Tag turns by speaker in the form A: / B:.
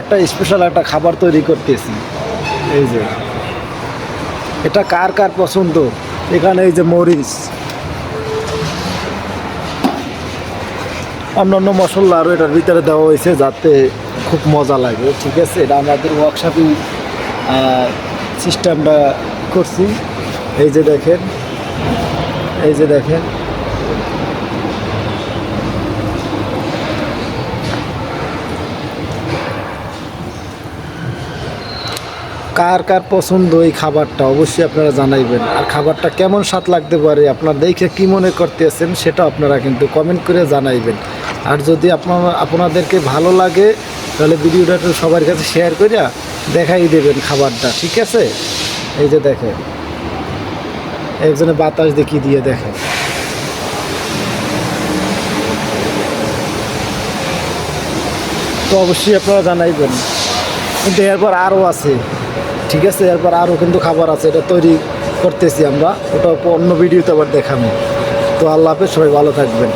A: একটা স্পেশাল একটা খাবার তৈরি করতেছি। এই যে। এটা কার কার পছন্দ? এখানে এই যে মরিচ। অন্যান্য মশলা আরও এটার ভিতরে দেওয়া হয়েছে যাতে খুব মজা লাগে, ঠিক আছে? এটা আমাদের ওয়ার্কশপই সিস্টেমটা করছি। এই যে দেখেন, এই যে দেখেন। কার কার পছন্দ এই খাবারটা অবশ্যই আপনারা জানাইবেন। আর খাবারটা কেমন স্বাদ লাগতে পারে, আপনারা দেখে কি মনে করতেছেন সেটা আপনারা কিন্তু কমেন্ট করে জানাইবেন। আর যদি আপনার, আপনাদেরকে ভালো লাগে, তাহলে ভিডিওটা সবার কাছে শেয়ার করে দেখাই দেবেন খাবারটা, ঠিক আছে? এই যে দেখেন। একজনে বাতাস দেখিয়ে দিয়ে দেখেন। তো অবশ্যই আপনারা জানাইবেন। কিন্তু এরপর আরও আছে। ঠিক আছে, এরপর আরও কিন্তু খাবার আছে, এটা তৈরি করতেছি আমরা, ওটা অন্য ভিডিওতে আবার দেখাবো। তো আল্লাহ হাফেজ, সবাই ভালো থাকবেন।